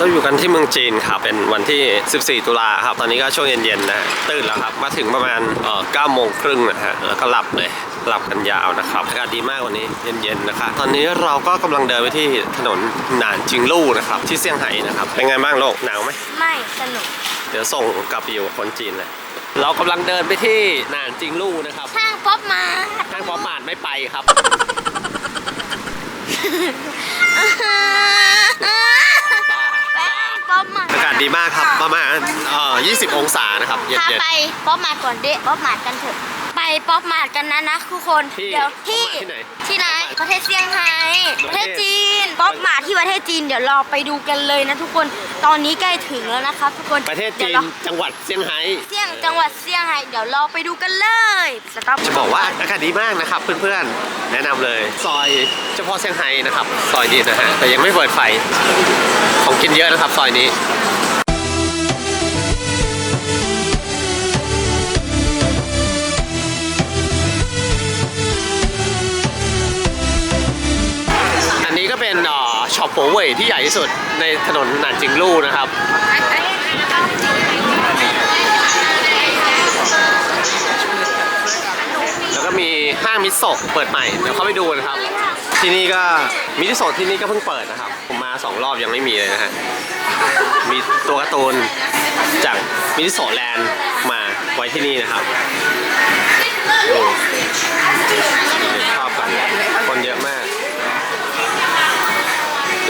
เราอยู่กันที่เมืองจีนครับเป็นวันที่ 14 ตุลาครับ ตอนนี้ก็ช่วงเย็นๆนะตื่นแล้วครับ มาถึงประมาณเอ่อ9โมงครึ่งนะฮะแล้วก็หลับเลยหลับกันยาวนะครับอากาศดีมากวันนี้เย็นๆนะครับตอนนี้เราก็กำลังเดินไปที่ถนนหนานจิงลู่นะครับที่เซี่ยงไฮ้นะครับเป็นไงบ้างโลกหนาวไหมไม่สนุก เดี๋ยวส่งกลับไปอยู่กับคนจีนเลยเรากำลังเดินไปที่หนานจิงลู่นะครับห้างป๊อปมาห้างป๊อปมาดไม่ไปครับแป้ งป๊อปมาอากาศดีมากครับ ประมาณเอ่อ20 องศานะครับ เย็พานไปป๊อปมาก่อนเดะป๊อปมากันเถอะ ไปป๊อปมากันนะนะทุกคนที่เดี๋ยวที่ป๊อปมาที่ไหนที่ไหนประเทศเซี่ยงไฮ้ปประระเทเทศศจีนป๊อปมาที่ประเทศจีนเดี๋ยวเราไปดูกันเลยนะทุกคนตอนนี้ใกล้ถึงแล้วนะครับทุกคนประเทศดี๋จียวนราจังหวัดเซี่ยงไฮ้เซี่ยงจังหวัดเซี่ยงไฮ้เดี๋ยวเราไปดูกันเลยสต๊อปจะบอกว่าอากาศดีมากนะครับเพื่อนๆ แนะนำเลยซอยเฉพาะเซี่ยงไฮ้นะครับซอยนี้นะฮะแต่ยังไม่เปิดไฟของกินเยอะนะครับซอยนี้ เป็นช็อปโปเว่ยที่ใหญ่ที่สุดในถนนหนานจิงลู่นะครับแล้วก็มีห้างมิโซะเปิดใหม่เดี๋ยวเข้าไปดูนะครับ ที่นี่ก็มิโซะที่นี่ก็เพิ่งเปิดนะครับ ผมมาสองรอบยังไม่มีเลยนะฮะมีตัวการ์ตูนจากมินิโซะแลนด์มาไว้ที่นี่นะครับดูชอบกันคนเยอะมาก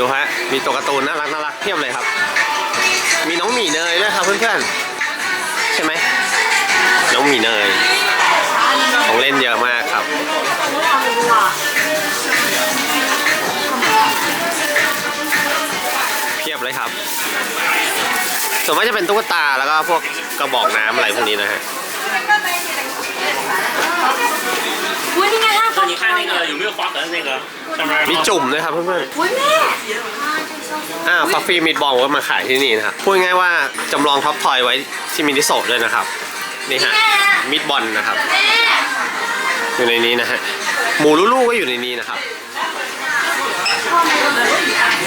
ดูฮะ มีตัวการ์ตูนน่ารักน่ารักเทียบเลยครับ มีน้องหมีเนยด้วยครับเพื่อนๆ ใช่ไหม น้องหมีเนย ของเล่นเยอะมากครับ เพียบเลยครับ ส่วนมากจะเป็นตุ๊กตาแล้วก็พวกกระบอกน้ำอะไรพวกนี้นะฮะอุ้นี่ไง 你看那个有没有划痕那个上面？ มีจุ่มด้วยครับเพื่อน อุ้ยแม่ ๆอ่าฟัฟฟี่มิดบอลก็มาขายที่นี่นะครับ พูดง่ายๆว่าจำลองท็อปทอยไว้ที่มินิโซะด้วยนะครับ นี่ฮะ มิดบอลนะครับ แม่ อยู่ในนี้นะฮะ หมูลูกๆก็อยู่ในนี้นะครับ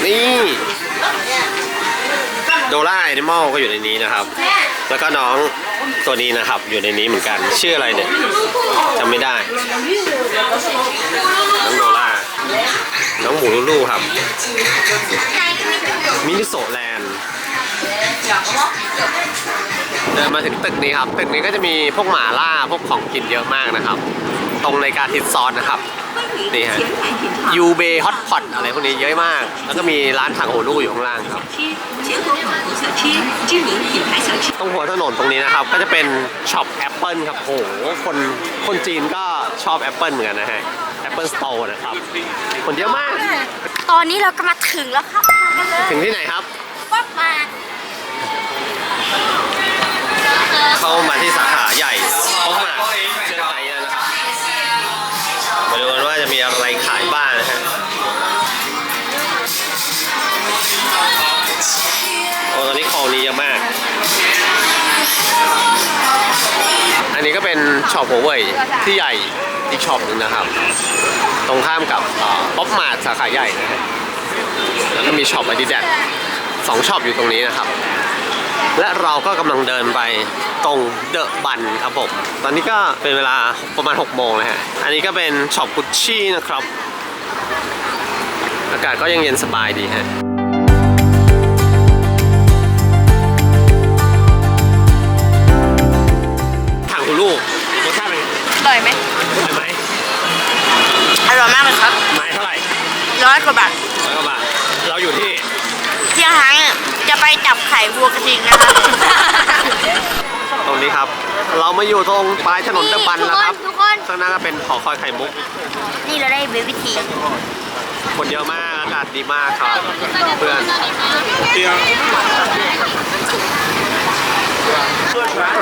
นี่ โดราไอนิมอลก็อยู่ในนี้นะครับ แล้วก็น้องตัวนี้นะครับอยู่ในนี้เหมือนกัน ชื่ออะไรเนี่ยจำไม่ได้ น้องโดราน้องหมูลูกๆครับ มินิโซแลนด์เดินมาถึงตึกนี้ครับ ตึกนี้ก็จะมีพวกหมาล่าพวกของกินเยอะมากนะครับ ตรงในการทิดซอนนะครับ นี่ฮะยูเบฮอตพอตอะไรพวกนี้เยอะมาก แล้วก็มีร้านถังโอลูอยู่ข้างล่างครับตรงหัวถนนตรงนี้นะครับ ก็จะเป็นช็อปแอปเปิลครับโหคนคนจีนก็ชอบแอปเปิลเหมือนกันนะฮะแอปเปิลสโตร์นะครับ คนเยอะมาก ตอนนี้เราก็มาถึงแล้วครับถึงที่ไหนครับป๊บมาเข้ามาที่สาขาใหญ่ป๊บมา มาดูกันว่าจะมีอะไรขายบ้างนะฮะโอ้ตอนนี้ของนี้เยอะมาก อันนี้ก็เป็นช็อปหัวเว่ยที่ใหญ่อีกช็อปหนึ่งนะครับ ตรงข้ามกับป๊อปมาร์ทสาขาใหญ่นะฮะแล้วก็มีช็อปอาดิดาสองช็อปอยู่ตรงนี้นะครับ และเราก็กำลังเดินไปตรงเดอะบันครับผม ตอนนี้ก็เป็นเวลาประมาณ 6 โมงเลยฮะ อันนี้ก็เป็นช็อปกุชชี่นะครับ อากาศก็ยังเย็นสบายดีฮะถังหูลูกรสชาติเป็นไงอร่อยไหมอร่อยไหมอร่อยมากเลยครับไม้เท่าไหร่ร้อยกว่าบาทร้อยกว่าบาท เราอยู่ที่ เที่ยงครั้งจะไปจับไข่ วัวกระทิงนะครับตรงนี้ครับ เรามาอยู่ตรงปลายถนนเดอะบันแล้วครับทุกคนข้างหน้าก็เป็นหอคอยไข่มุก นี่เราได้เบบี้ทีคนเยอะมากอากาศดีมากครับเพื่อน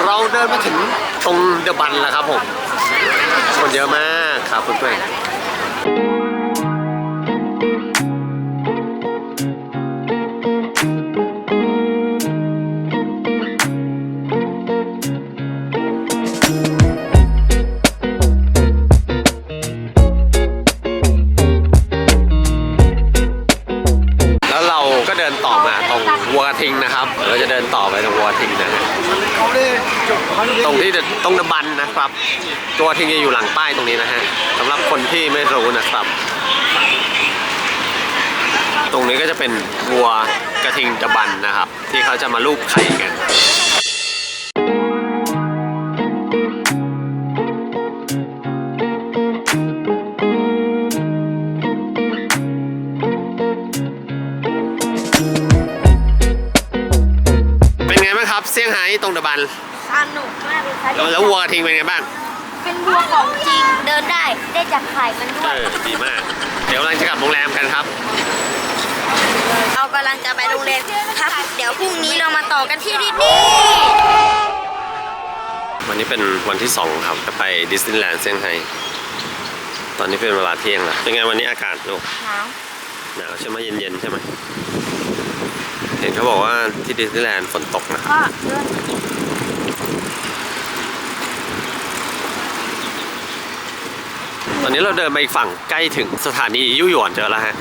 เราเดินมาถึงตรงเดอะบันแล้วครับผมคนเยอะมากครับเพื่อนๆ ตรงที่จะตรงดะบันนะครับ ตัวกระทิงอยู่หลังป้ายตรงนี้นะฮะสำหรับคนที่ไม่รู้นะครับ ตรงนี้ก็จะเป็นวัวกระทิงตะบันนะครับ ที่เขาจะมาลูบไข่กันเป็นไงบ้างครับเซี่ยงไฮ้ตรงตะบันสนุกมาก เลยครับแล้วแล้ววัวกระทิงเป็นไงบ้างเป็นวัวของจริงเดินได้ได้จับไข่มันด้เอวยอดีมาก เดี๋ยวกำลังจะกลับโรงแรมกันครับ เรากำลังจะไปโรงเรียนครับ เดี๋ยวพรุ่งนี้เรามาต่อกันที่ดิสนีย์วันนี้เป็นวันที่ 2 ครับจะไปดิสนีย์แลนด์เซี่ยงไฮ้ตอนนี้เป็นเวลาเที่ยงแล้วเป็นไงวันนี้อากาศลูก หนาวหนาวใช่ไหมเย็นๆใช่ไหมเห็นเขาบอกว่าที่ดิสนีย์แลนด์ฝนตกนะก็เลื่อน ตอนนี้เราเดินไปอีกฝั่งใกล้ถึงสถานียู่หยวนเจอแล้วฮะ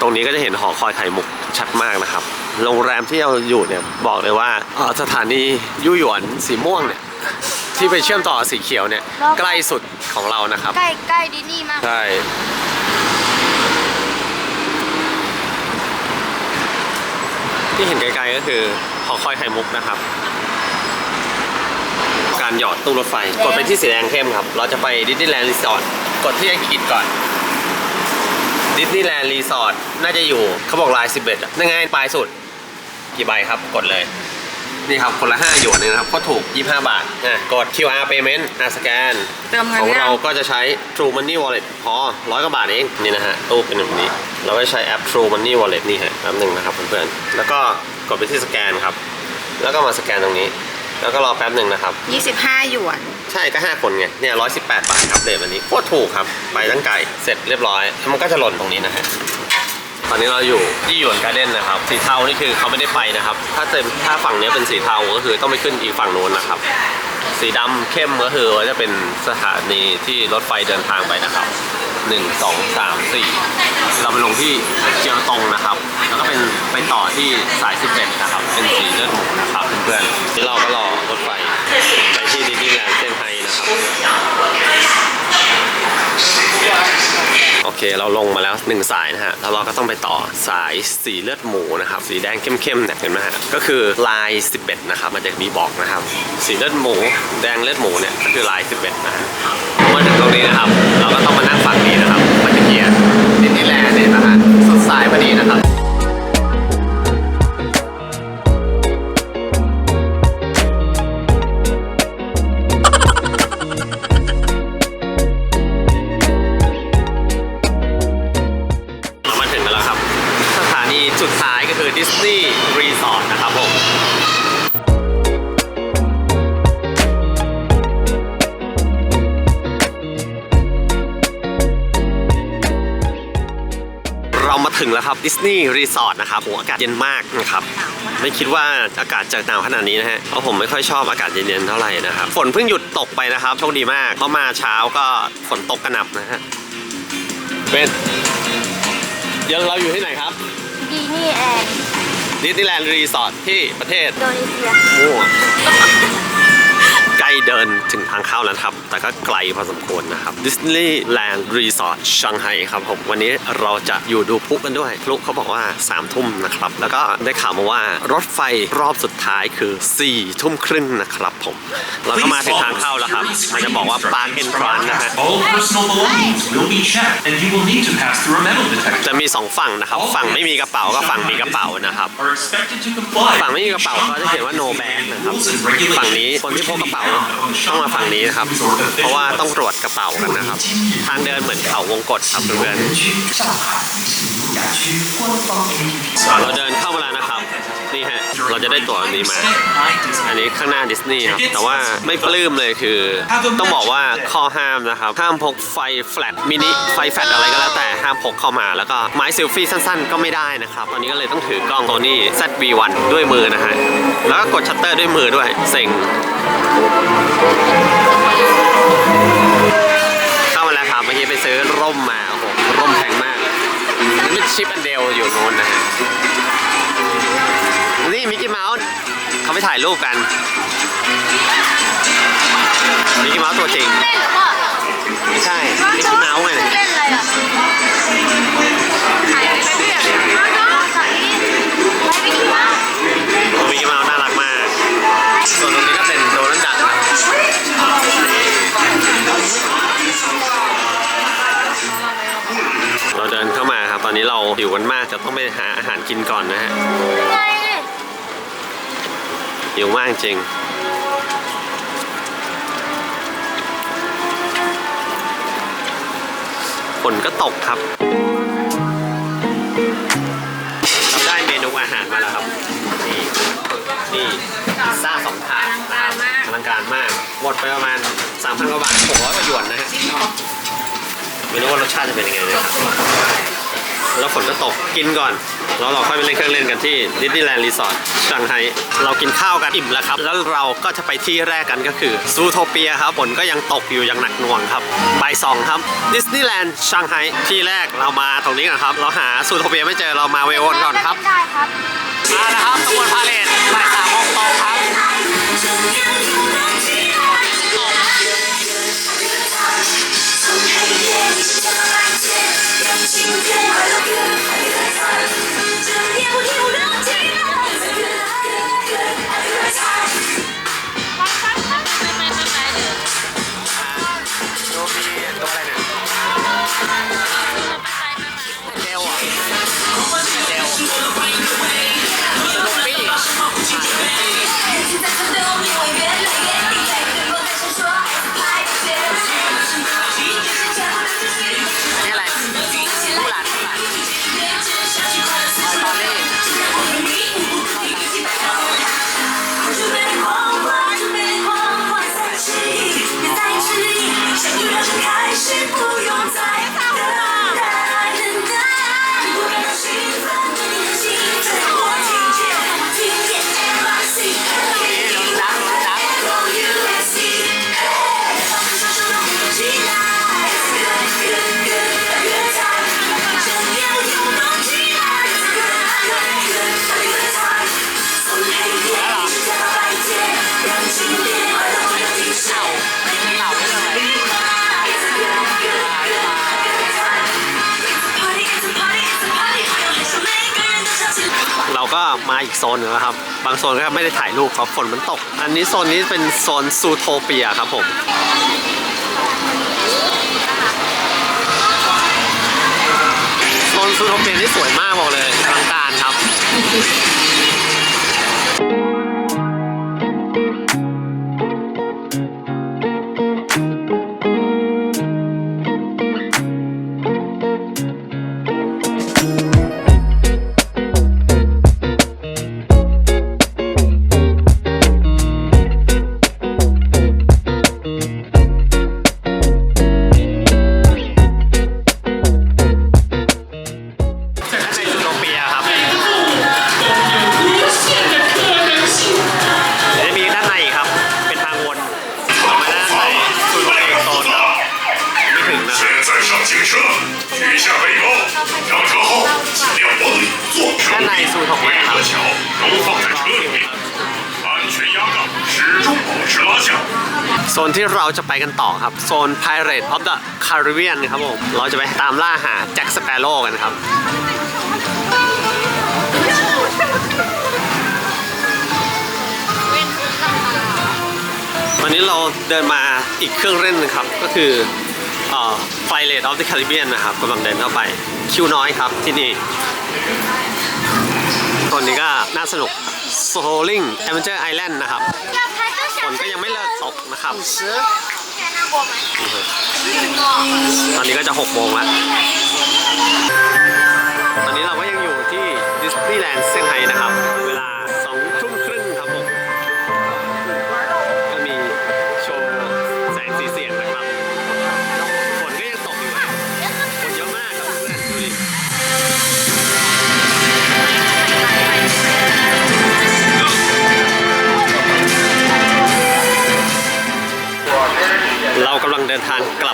ตรงนี้ก็จะเห็นหอคอยไข่มุกชัดมากนะครับ โรงแรมที่เราอยู่เนี่ยบอกเลยว่าเอ่อสถานียู่หยวนสีม่วงเนี่ยที่ไปเชื่อมต่อสีเขียวเนี่ยใกล้สุดของเรานะครับ ใกล้ใกล้ดิสนีย์มากใช่ที่เห็นไกลๆก็คือหอคอยไข่มุกนะครับ การหยอดตู้รถไฟ กดไปที่สีแดงเข้มครับ เราจะไปดิสนีย์แลนด์รีสอร์ทกดที่อังกฤษก่อนดิสนีย์แลนด์รีสอร์ทน่าจะอยู่เขาบอกลาย 11อะนั่นไงปลายสุด กี่ใบครับกดเลย นี่ครับคนละ 5 หยวนเองนะครับก็ถูก 25 บาทอะกด QR payment อะสแกน เติมเงินของยังเราก็จะใช้ True Money Wallet พอร้อยกว่าบาทเองนี่นะฮะตู้เป็นแบบนี้ เราก็ใช้แอป True Money Wallet นี่ฮะแป๊บหนึ่งนะครับเพื่อนๆแล้วก็กดไปที่สแกนครับ แล้วก็มาสแกนตรงนี้ แล้วก็รอแป๊บหนึ่งนะครับ 25 หยวน ใช่ก็5คนไง เนี่ย118บาทครับเดทวันนี้โคตรถูกครับ ไปตั้งไกลเสร็จเรียบร้อยแล้วมันก็จะหล่นตรงนี้นะฮะ ตอนนี้เราอยู่ที่หยวนการ์เด้นนะครับ สีเทานี่คือเขาไม่ได้ไปนะครับ ถ้าเต็มถ้าฝั่งนี้เป็นสีเทาก็คือต้องไปขึ้นอีกฝั่งนู้นนะครับ สีดำเข้มก็คือว่าจะเป็นสถานีที่รถไฟเดินทางไปนะครับ1 2 3 4เราไปลงที่เจียวตงนะครับ แล้วก็เป็นไปต่อที่สาย11นะครับ เป็นสีเลือดหมูนะครับเพื่อนๆที่เราก็รอรถไฟไปที่ดิสนีย์แลนด์เซี่ยงไฮ้นะครับ โอเคเราลงมาแล้วหนึ่งสายนะฮะ แล้วเราก็ต้องไปต่อสายสีเลือดหมูนะครับ สีแดงเข้มๆเนี่ยเห็นไหมฮะ ก็คือลาย 11 นะครับ มันจะมีบอกนะครับ สีเลือดหมู แดงเลือดหมูเนี่ยก็คือลาย 11 นะฮะมาถึงตรงนี้นะครับ เราก็ต้องมานั่งฝั่งนี้นะครับมันจะเกียร์ดิสนีย์แลนด์เนี่ยนะฮะสุดสายพอดีนะครับ เรามาถึงแล้วครับดิสนีย์รีสอร์ทนะครับโหอากาศเย็นมากนะครับ ไม่คิดว่าอากาศจะหนาวขนาดนี้นะฮะเพราะผมไม่ค่อยชอบอากาศเย็นๆเท่าไหร่นะครับ ฝนเพิ่งหยุดตกไปนะครับโชคดีมากเพราะมาเช้าก็ฝนตกกระหน่ำนะฮะเป็นเดี๋ยวเราอยู่ที่ไหนครับดีนี่แอนดิสนีย์แลนด์รีสอร์ทที่ประเทศโดนีเซียมั่วใกล้เดินถึงทางเข้าแล้วนะครับแต่ก็ไกลพอสมควรนะครับดิสนีย์แลนด์รีสอร์ทชังไฮครับผมวันนี้เราจะอยู่ดูพลุกันด้วย พลุเขาบอกว่า3ามทุ่มนะครับ แล้วก็ได้ข่าวมาว่ารถไฟรอบสุดท้ายคือ4ี่ทุ่มครึ่งนะครับผม เราก็มาถึงทางเข้าแล้วครับ มันจะบอกว่าปาร์คเอนทรานนะฮะ All personal belongings will be checked, and you will need to pass through a metal detector. จะมีสองฝั่งนะครับ ฝั่งไม่มีกระเป๋าก็ฝั่งมีกระเป๋านะครับ Are expected to comply. ฝั่งไม่มีกระเป๋าเขาจะเขียนว่า no bag นะครับ ฝั่งนี้คนที่พกกระเป๋าต้องมาฝั่งนี้นะครับเพราะว่าต้องตรวจกระเป๋ากันนะครับ ทางเดินเหมือนเขาวงกตครับเพื่อนเราเดินเข้ามาแล้วนะครับ นี่ฮะ เราจะได้ตั๋วอันนี้มา อันนี้ข้างหน้าดิสนีย์ครับ แต่ว่าไม่ปลื้มเลยคือ ต้องบอกว่าข้อห้ามนะครับ ห้ามพกไฟแฟลชมินิไฟแฟลชอะไรก็แล้วแต่ห้ามพกเข้ามา แล้วก็ไม้เซลฟี่สั้นๆ ก็ไม่ได้นะครับ ตอนนี้ก็เลยต้องถือกล้องโ o นี่ ZV1 ด้วยมือนะฮะ แล้วก็กดชัตเตอร์ด้วยมือด้วย เซ็ง ชิปอันเดลอยู่โน้นนะฮะมิกกี้เมาส์เขาไปถ่ายรูปกันมิกกี้เมาส์ตัวจริงเล่นหรือเปล่าไม่ใช่มิกกี้เมาส์ไง หิวกันมากจะต้องไปหาอาหารกินก่อนนะฮะหิวมากจริงฝนก็ตกครับเราได้เมนูอาหารมาแล้วครับ นี่นี่พิซซ่าสองถาดนะครับอลังการมาก หมดไปประมาณ3,000กว่าบาท600กว่าหยวนนะฮะไม่รู้ว่ารสชาติจะเป็นยังไงนะครับ แล้วฝนก็ตกกินก่อน แล้วเราค่อยไปเล่นเครื่องเล่นกันที่ดิสนีย์แลนด์รีสอร์ทช่างไฮเรากินข้าวกันอิ่มแล้วครับ แล้วเราก็จะไปที่แรกกันก็คือซูโทเปียครับฝนก็ยังตกอยู่อย่างหนักหน่วงครับบ่ายสองครับดิสนีย์แลนด์ช่างไฮที่แรกเรามาตรงนี้กันครับ เราหาซูโทเปียไม่เจอเรามาเวโอนก่อนครับได้ครับมาแล้วครับขบวนพาเลทบ่ายสามโมงตรงครับ 「愛してくく」 ก็มาอีกโซนหนึงแล้วครับ บางโซนก็ไม่ได้ถ่ายรูปเพราะฝนมันตก อันนี้โซนนี้เป็นโซนซูโทเปียครับผมโซนซูโทเปียนี่สวยมากบอกเลยอลังการครับ จะไปกันต่อครับ โซน Pirate of the Caribbean ครับผม เราจะไปตามล่าหาแจ็คสเปโร่กันครับ วันนี้เราเดินมาอีกเครื่องเล่นนึงครับ ก็คือเอ่อ Pirate of the Caribbean นะครับกำลังเดินเข้าไปคิวน้อยครับที่นี่ตัวนี้ก็น่าสนุก Soaring Adventure Island นะครับฝนก็ยังไม่เลิกตกนะครับตอนนี้ก็จะ 6 โมงแล้ว ตอนนี้เราก็ยังอยู่ที่ดิสนีย์แลนด์เซี่ยงไฮ้นะครับ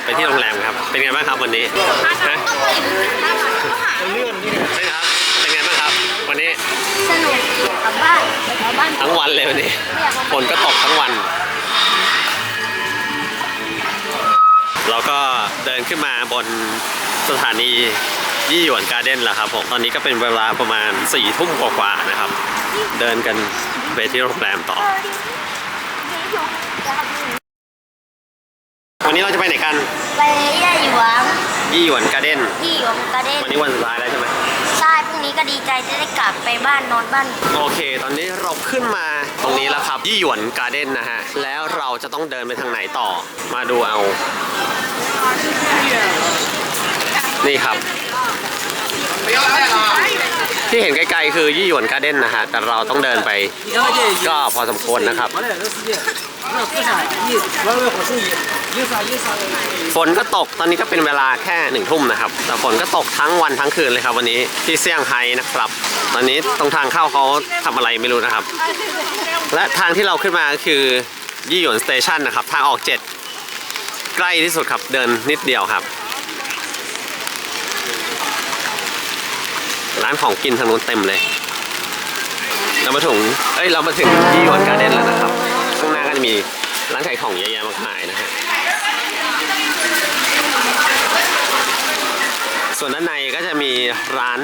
ไปที่โรงแรมครับ เป็นไงบ้างครับวันนี้ฮะใช่ครับ เป็นไงบ้างครับ วันนี้ สนุกกับบ้านบ้านทั้งวันเลยวันนี้ ฝนก็ตกทั้งวัน เราก็เดินขึ้นมาบนสถานียี่หยวนการ์เด้นแล้วครับผมตอนนี้ก็เป็นเวลาประมาณ4ี่ทุ่มกว่าๆนะครับ เดินกันไปที่โรงแรมต่อ วันนี้เราจะไปไหนกัน ไปย่าหยวงยี่หยวนการ์เด้นที่หยวงกระเด้นวันนี้วันสุดท้ายแล้วใช่ไหมใช่พรุ่งนี้ก็ดีใจจะได้กลับไปบ้านนอนบ้านโอเค ตอนนี้เราขึ้นมาตรงนี้แล้วครับยี่หยวนการ์เด้นนะฮะแล้วเราจะต้องเดินไปทางไหนต่อมาดูเอา นี่ครับที่เห็นไกลๆคือยี่หยวนการ์เด้นนะฮะแต่เราต้องเดินไปก็พอสมควรนะครับ ฝนก็ตกตอนนี้ก็เป็นเวลาแค่หนึ่งทุ่มนะครับ แต่ฝนก็ตกทั้งวันทั้งคืนเลยครับ วันนี้ที่เซี่ยงไฮ้นะครับ ตอนนี้ตรงทางเข้าเขาทำอะไรไม่รู้นะครับ และทางที่เราขึ้นมาก็คือยี่หยวนสเตชันนะครับทางออกเจ็ดใกล้ที่สุดครับเดินนิดเดียวครับ ร้านของกินทางนู้นเต็มเลย เรามาถึงเอ้ยเรามาถึงยี่หยวนการ์เด้นแล้วนะครับข้างหน้าก็จะมีร้านขายของเยอะแยะมากมายนะฮะ ส่วนด้านในก็จะมีร้าน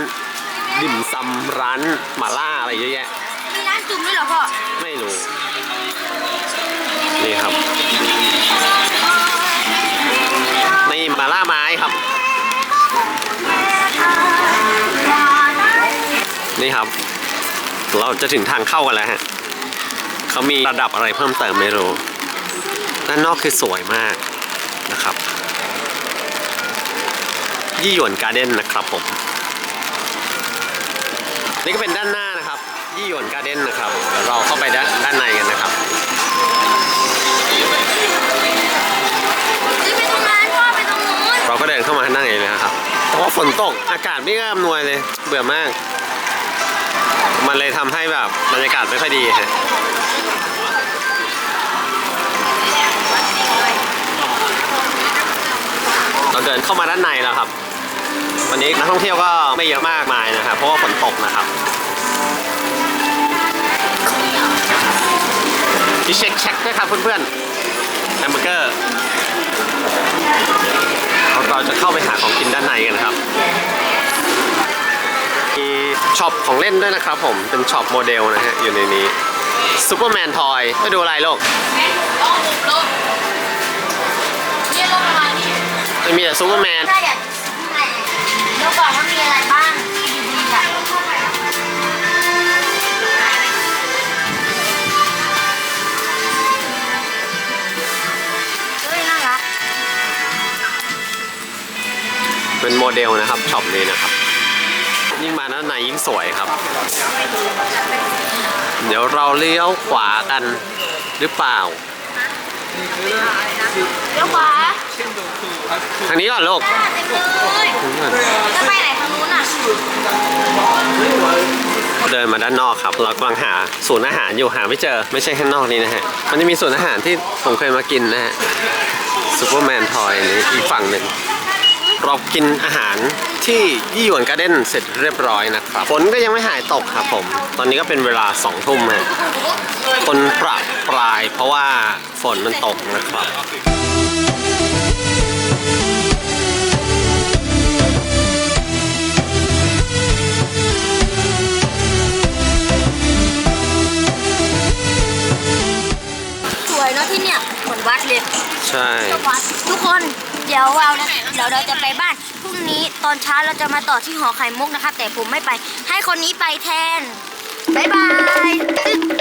ดิ่มซำร้านหม่าล่าอะไรเยอะแยะ มีร้านจุ่มด้วยเหรอพ่อ ไม่รู้ นี่ครับ นี่หมาล่าไม้ครับ นี่ครับ เราจะถึงทางเข้ากันแล้วฮะเขามีระดับอะไรเพิ่มเติมไม่รู้ ด้านนอกคือสวยมากนะครับ ยี่หยวนการ์เด้นนะครับผม นี่ก็เป็นด้านหน้านะครับ ยี่หยวนการ์เด้นนะครับเดี๋ยวเราเข้าไปด้านด้านในกันนะครับนี่ไปตรงนั้นพ่อไปตรงนู้นเราก็เดินเข้ามาข้างในเลยนะครับเพราะว่าฝนตกอากาศไม่อำนวยเลย เบื่อมาก มันเลยทำให้แบบบรรยากาศไม่ค่อยดีฮะเราเดินเข้ามาด้านในแล้วครับ วันนี้นักท่องเที่ยวก็ไม่เยอะมากมายนะครับ เพราะว่าฝนตกนะครับมีเช็คเช็คด้วยครับเพื่อนๆแฮมเบอร์เกอร์เราจะเข้าไปหาของกินด้านในกันนะครับมีช็อปของเล่นด้วยนะครับผมเป็นช็อปโมเดลนะฮะอยู่ในนี้ซูเปอร์แมนทอยไปดูอะไรลูกเนี่ยลงมานี่ไม่มีแต่ซูเปอร์แมนถ้าอยากไหน เป็นโมเดลนะครับช็อปนี้นะครับ ยิ่งมาด้านในยิ่งสวยครับ เดี๋ยวเราเลี้ยวขวากันหรือเปล่าเดี๋ยวขวาทางนี้ก่อนลูกหน้าเต็มเลยจะไปไหนทางนู้นอะเดินมาด้านนอกครับ เรากำลังหาศูนย์อาหารอยู่หาไม่เจอไม่ใช่ข้างนอกนี้นะฮะ มันจะมีศูนย์อาหารที่ผมเคยมากินนะฮะซูเปอร์แมนทอยนี้อีกฝั่งหนึ่ง เรากินอาหารที่ยี่หยวนการ์เด้นเสร็จเรียบร้อยนะครับฝนก็ยังไม่หายตกครับผม ตอนนี้ก็เป็นเวลาสองทุ่มฮะคนประปรายเพราะว่าฝนมันตกนะครับสวยเนาะที่เนี่ยเหมือนวัดเลยใช่ ทุกคน เดี๋ยวเราเดี๋ยวเราจะไปบ้านพรุ่งนี้ตอนเช้าเราจะมาต่อที่หอไข่มุกนะคะ แต่ผมไม่ไป ให้คนนี้ไปแทนบ๊ายบาย